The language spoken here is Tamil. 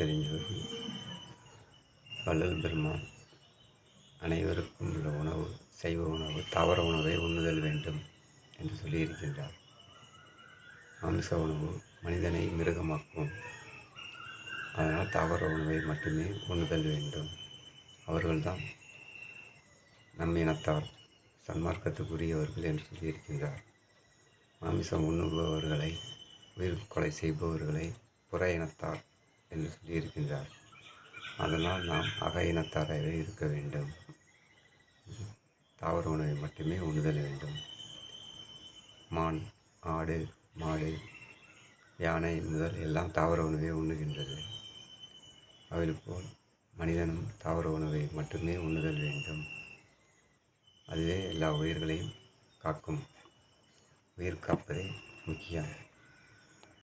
தெரிஞ்சவர்கள் வள்ளல் பெருமான் அனைவருக்கும் உள்ள உணவு சைவ உணவு தாவர உணவை உண்ணுதல் வேண்டும் என்று சொல்லியிருக்கின்றார். மாமிச உணவு மனிதனை மிருகமாக்கும். அதனால் தாவர உணவை மட்டுமே உண்ணுதல் வேண்டும். அவர்கள்தான் நம் இனத்தார் சன்மார்க்கத்துக்குரியவர்கள் என்று சொல்லியிருக்கின்றார். மாமிசம் உண்ணுபவர்களை உயிர் கொலை செய்பவர்களை புற இனத்தார் என்று சொல்லியிருக்கின்றார் அதனால் நாம் அக இனத்தாராகவே இருக்க வேண்டும். தாவர உணவை மட்டுமே உண்ணுதல் வேண்டும். மான் ஆடு மாடு யானை முதல் எல்லாம் தாவர உணவை உண்ணுகின்றது. போல் மனிதனும் தாவர உணவை மட்டுமே உண்ணுதல் வேண்டும். அதுவே எல்லா உயிர்களையும் காக்கும். உயிர் காப்பதே முக்கியம்.